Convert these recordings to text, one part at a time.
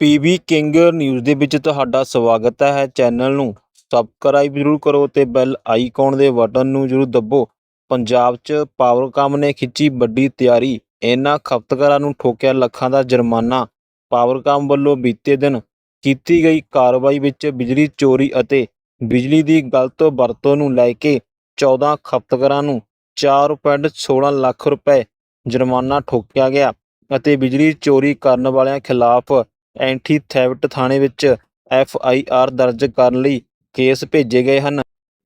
PB king news ਦੇ ਵਿੱਚ ਤੁਹਾਡਾ ਸਵਾਗਤ ਹੈ ਚੈਨਲ ਨੂੰ। ਸਬਸਕ੍ਰਾਈਬ ਜ਼ਰੂਰ ਕਰੋ ਤੇ ਬੈਲ ਆਈਕਨ ਦੇ ਬਟਨ ਨੂੰ ਜ਼ਰੂਰ ਦੱਬੋ। ਪੰਜਾਬ 'ਚ ਪਾਵਰਕਾਮ ਨੇ ਖਿੱਚੀ ਵੱਡੀ ਤਿਆਰੀ। ਇਹਨਾਂ ਖਪਤਕਾਰਾਂ ਨੂੰ ਠੋਕਿਆ ਲੱਖਾਂ ਦਾ ਜੁਰਮਾਨਾ। ਪਾਵਰਕਾਮ ਵੱਲੋਂ ਬੀਤੇ ਦਿਨ ਕੀਤੀ ਗਈ ਕਾਰਵਾਈ ਵਿੱਚ ਬਿਜਲੀ ਚੋਰੀ ਅਤੇ ਬਿਜਲੀ ਦੀ ਗਲਤ ਵਰਤੋਂ ਨੂੰ ਲੈ ਕੇ 14 ਖਪਤਕਾਰਾਂ ਨੂੰ 4.16 ਲੱਖ ਰੁਪਏ ਜੁਰਮਾਨਾ ਠੋਕਿਆ ਗਿਆ ਅਤੇ ਬਿਜਲੀ ਚੋਰੀ ਕਰਨ ਵਾਲਿਆਂ ਖਿਲਾਫ ਐਂਟੀ ਥੈਫਟ ਥਾਣੇ ਵਿੱਚ ਐਫ ਆਈ ਆਰ ਦਰਜ ਕਰਨ ਲਈ ਕੇਸ ਭੇਜੇ ਗਏ ਹਨ।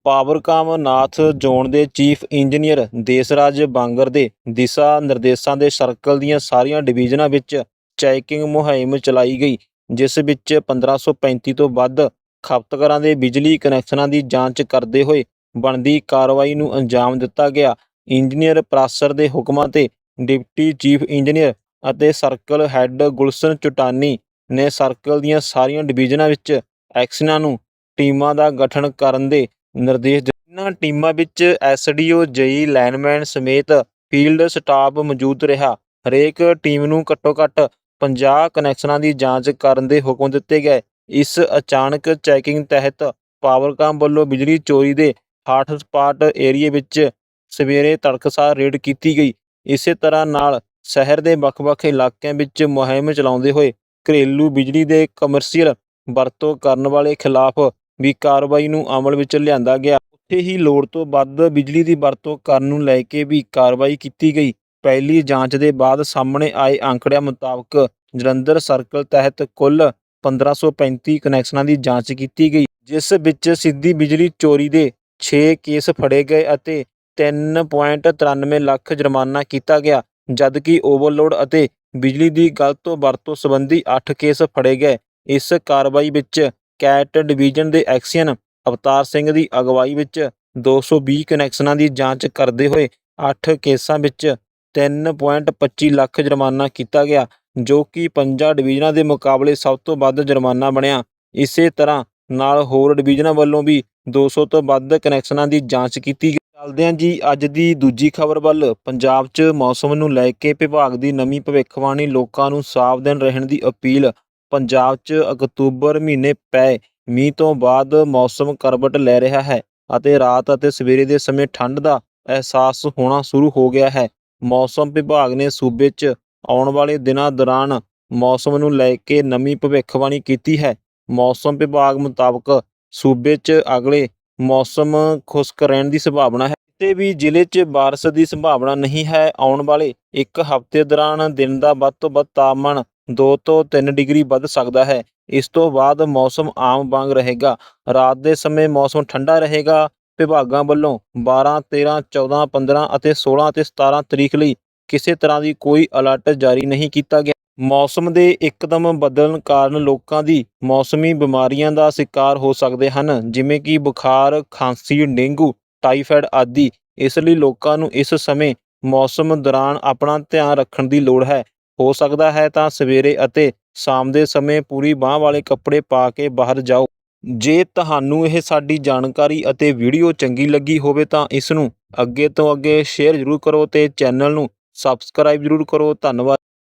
ਪਾਵਰਕਾਮ ਨਾਥ ਜ਼ੋਨ ਦੇ ਚੀਫ ਇੰਜੀਨੀਅਰ ਦੇਸਰਾਜ ਬਾਂਗਰ ਦੇ ਦਿਸ਼ਾ ਨਿਰਦੇਸ਼ਾਂ ਦੇ ਸਰਕਲ ਦੀਆਂ ਸਾਰੀਆਂ ਡਿਵੀਜ਼ਨਾਂ ਵਿੱਚ ਚੈਕਿੰਗ ਮੁਹਿੰਮ ਚਲਾਈ ਗਈ, ਜਿਸ ਵਿੱਚ 1535 ਤੋਂ ਵੱਧ ਖਪਤਕਾਰਾਂ ਦੇ ਬਿਜਲੀ ਕਨੈਕਸ਼ਨਾਂ ਦੀ ਜਾਂਚ ਕਰਦੇ ਹੋਏ ਬਣਦੀ ਕਾਰਵਾਈ ਨੂੰ ਅੰਜਾਮ ਦਿੱਤਾ ਗਿਆ। ਇੰਜੀਨੀਅਰ ਪ੍ਰਾਸਰ ਦੇ ਹੁਕਮਾਂ ਤੇ ਡਿਪਟੀ ਚੀਫ ਇੰਜੀਨੀਅਰ ਅਤੇ ਸਰਕਲ ਹੈੱਡ ਗੁਲਸ਼ਨ ਚੁਟਾਨੀ ਨੇ ਸਰਕਲ ਦੀਆਂ ਸਾਰੀਆਂ ਡਿਵੀਜ਼ਨਾਂ ਵਿੱਚ ਐਕਸ਼ਨਾਂ ਨੂੰ ਟੀਮਾਂ ਦਾ ਗਠਨ ਕਰਨ ਦੇ ਨਿਰਦੇਸ਼ ਦਿੱਤੇ। ਇਹਨਾਂ ਟੀਮਾਂ ਵਿੱਚ ਐਸਡੀਓ ਜਈ, ਲਾਈਨਮੈਨ ਸਮੇਤ ਫੀਲਡ ਸਟਾਫ ਮੌਜੂਦ ਰਿਹਾ। ਹਰੇਕ ਟੀਮ ਨੂੰ ਘੱਟੋ-ਘੱਟ 50 ਕਨੈਕਸ਼ਨਾਂ ਦੀ ਜਾਂਚ ਕਰਨ ਦੇ ਹੁਕਮ ਦਿੱਤੇ ਗਏ। ਇਸ ਅਚਾਨਕ ਚੈਕਿੰਗ ਤਹਿਤ ਪਾਵਰਕਾਮ ਵੱਲੋਂ ਬਿਜਲੀ ਚੋਰੀ ਦੇ ਹਾਟ ਸਪਾਟ ਏਰੀਏ ਵਿੱਚ ਸਵੇਰੇ ਤੜਕਸਾਰ ਰੇਡ ਕੀਤੀ ਗਈ। ਇਸੇ ਤਰ੍ਹਾਂ ਨਾਲ ਸ਼ਹਿਰ ਦੇ ਵੱਖ-ਵੱਖ ਇਲਾਕਿਆਂ ਵਿੱਚ ਮੁਹਿੰਮ ਚਲਾਉਂਦੇ ਹੋਏ ਘਰੇਲੂ ਬਿਜਲੀ ਦੇ ਕਮਰਸ਼ੀਅਲ ਵਰਤੋਂ ਕਰਨ ਵਾਲੇ ਖਿਲਾਫ ਵੀ ਕਾਰਵਾਈ ਨੂੰ ਅਮਲ ਵਿੱਚ ਲਿਆਂਦਾ ਗਿਆ। ਉੱਥੇ ਹੀ ਲੋੜ ਤੋਂ ਵੱਧ ਬਿਜਲੀ ਦੀ ਵਰਤੋਂ ਕਰਨ ਨੂੰ ਲੈ ਕੇ ਵੀ ਕਾਰਵਾਈ ਕੀਤੀ ਗਈ। ਪਹਿਲੀ ਜਾਂਚ ਦੇ ਬਾਅਦ ਸਾਹਮਣੇ ਆਏ ਅੰਕੜਿਆਂ ਮੁਤਾਬਕ ਜਲੰਧਰ ਸਰਕਲ ਤਹਿਤ ਕੁੱਲ 1535 ਕਨੈਕਸ਼ਨਾਂ ਦੀ ਜਾਂਚ ਕੀਤੀ ਗਈ, ਜਿਸ ਵਿੱਚ ਸਿੱਧੀ ਬਿਜਲੀ ਚੋਰੀ ਦੇ 6 ਕੇਸ ਫੜੇ ਗਏ ਅਤੇ 3.93 ਲੱਖ ਜੁਰਮਾਨਾ ਕੀਤਾ ਗਿਆ। ਜਦਕਿ ਓਵਰਲੋਡ ਅਤੇ ਬਿਜਲੀ ਦੀ ਗਲਤ ਵਰਤੋਂ ਸੰਬੰਧੀ 8 ਕੇਸ ਫੜੇ ਗਏ, ਇਸ ਕਾਰਵਾਈ ਵਿੱਚ ਕੈਟ ਡਿਵੀਜ਼ਨ ਦੇ ਐਕਸੀਅਨ ਅਵਤਾਰ ਸਿੰਘ ਦੀ ਅਗਵਾਈ ਵਿੱਚ 220 ਕਨੈਕਸ਼ਨਾਂ ਦੀ ਜਾਂਚ ਕਰਦੇ ਹੋਏ 8 ਕੇਸਾਂ ਵਿੱਚ 3.25 ਲੱਖ ਜੁਰਮਾਨਾ ਕੀਤਾ ਗਿਆ, ਜੋ ਕਿ ਪੰਜਾਂ ਡਿਵੀਜ਼ਨਾਂ ਦੇ ਮੁਕਾਬਲੇ ਸਭ ਤੋਂ ਵੱਧ ਜੁਰਮਾਨਾ ਬਣਿਆ। ਇਸੇ ਤਰ੍ਹਾਂ ਨਾਲ ਹੋਰ ਡਿਵੀਜ਼ਨਾਂ ਵੱਲੋਂ ਵੀ 200 ਤੋਂ ਵੱਧ ਕਨੈਕਸ਼ਨਾਂ ਦੀ ਜਾਂਚ ਕੀਤੀ ਗਈ ਚੱਲਦੇ ਹਾਂ ਜੀ, ਅੱਜ ਦੀ ਦੂਜੀ ਖਬਰ ਵੱਲ। ਪੰਜਾਬ 'ਚ ਮੌਸਮ ਨੂੰ ਲੈ ਕੇ ਵਿਭਾਗ ਦੀ ਨਵੀਂ ਭਵਿੱਖਬਾਣੀ ਲੋਕਾਂ ਨੂੰ ਸਾਵਧਾਨ ਰਹਿਣ ਦੀ ਅਪੀਲ। ਪੰਜਾਬ 'ਚ ਅਕਤੂਬਰ ਮਹੀਨੇ ਪਏ ਮੀਂਹ ਤੋਂ ਬਾਅਦ ਮੌਸਮ ਕਰਵਟ ਲੈ ਰਿਹਾ ਹੈ ਅਤੇ ਰਾਤ ਅਤੇ ਸਵੇਰੇ ਦੇ ਸਮੇਂ ਠੰਡ ਦਾ ਅਹਿਸਾਸ ਹੋਣਾ ਸ਼ੁਰੂ ਹੋ ਗਿਆ ਹੈ। ਮੌਸਮ ਵਿਭਾਗ ਨੇ ਸੂਬੇ 'ਚ ਆਉਣ ਵਾਲੇ ਦਿਨਾਂ ਦੌਰਾਨ ਮੌਸਮ ਨੂੰ ਲੈ ਕੇ ਨਵੀਂ ਭਵਿੱਖਬਾਣੀ ਕੀਤੀ ਹੈ। ਮੌਸਮ ਵਿਭਾਗ ਮੁਤਾਬਕ ਸੂਬੇ 'ਚ ਅਗਲੇ ਮੌਸਮ ਖੁਸ਼ਕ ਰਹਿਣ ਦੀ ਸੰਭਾਵਨਾ ਹੈ। ਕਿਤੇ ਵੀ ਜ਼ਿਲ੍ਹੇ 'ਚ ਬਾਰਿਸ਼ ਦੀ ਸੰਭਾਵਨਾ ਨਹੀਂ ਹੈ, ਆਉਣ ਵਾਲੇ ਇੱਕ ਹਫ਼ਤੇ ਦੌਰਾਨ ਦਿਨ ਦਾ ਵੱਧ ਤੋਂ ਵੱਧ ਤਾਪਮਾਨ 2 ਤੋਂ 3 ਡਿਗਰੀ ਵੱਧ ਸਕਦਾ ਹੈ। ਇਸ ਤੋਂ ਬਾਅਦ ਮੌਸਮ ਆਮ ਵਾਂਗ ਰਹੇਗਾ। ਰਾਤ ਦੇ ਸਮੇਂ ਮੌਸਮ ਠੰਡਾ ਰਹੇਗਾ। ਵਿਭਾਗਾਂ ਵੱਲੋਂ 12 13 14 15 ਅਤੇ 16 ਅਤੇ 17 ਤਰੀਕ ਲਈ ਕਿਸੇ ਤਰ੍ਹਾਂ ਦੀ ਕੋਈ ਅਲਰਟ ਜਾਰੀ ਨਹੀਂ ਕੀਤਾ ਗਿਆ। ਮੌਸਮ ਦੇ ਇੱਕਦਮ ਬਦਲਣ ਕਾਰਨ ਲੋਕਾਂ ਦੀ ਮੌਸਮੀ ਬਿਮਾਰੀਆਂ ਦਾ ਸ਼ਿਕਾਰ ਹੋ ਸਕਦੇ ਹਨ, ਜਿਵੇਂ ਕਿ ਬੁਖਾਰ, ਖਾਂਸੀ, ਡੇਂਗੂ, ਟਾਈਫਾਇਡ ਆਦਿ। ਇਸ ਲਈ ਲੋਕਾਂ ਨੂੰ ਇਸ ਸਮੇਂ ਮੌਸਮ ਦੌਰਾਨ ਆਪਣਾ ਧਿਆਨ ਰੱਖਣ ਦੀ ਲੋੜ ਹੈ। ਹੋ ਸਕਦਾ ਹੈ ਤਾਂ ਸਵੇਰੇ ਅਤੇ ਸ਼ਾਮ ਦੇ ਸਮੇਂ ਪੂਰੀ ਬਾਂਹ ਵਾਲੇ ਕੱਪੜੇ ਪਾ ਕੇ ਬਾਹਰ ਜਾਓ। ਜੇ ਤੁਹਾਨੂੰ ਇਹ ਸਾਡੀ ਜਾਣਕਾਰੀ ਅਤੇ ਵੀਡੀਓ ਚੰਗੀ ਲੱਗੀ ਹੋਵੇ ਤਾਂ ਇਸ ਨੂੰ ਅੱਗੇ ਤੋਂ ਅੱਗੇ ਸ਼ੇਅਰ ਜ਼ਰੂਰ ਕਰੋ ਤੇ ਚੈਨਲ ਨੂੰ ਸਬਸਕ੍ਰਾਈਬ ਜ਼ਰੂਰ ਕਰੋ। ਧੰਨਵਾਦ।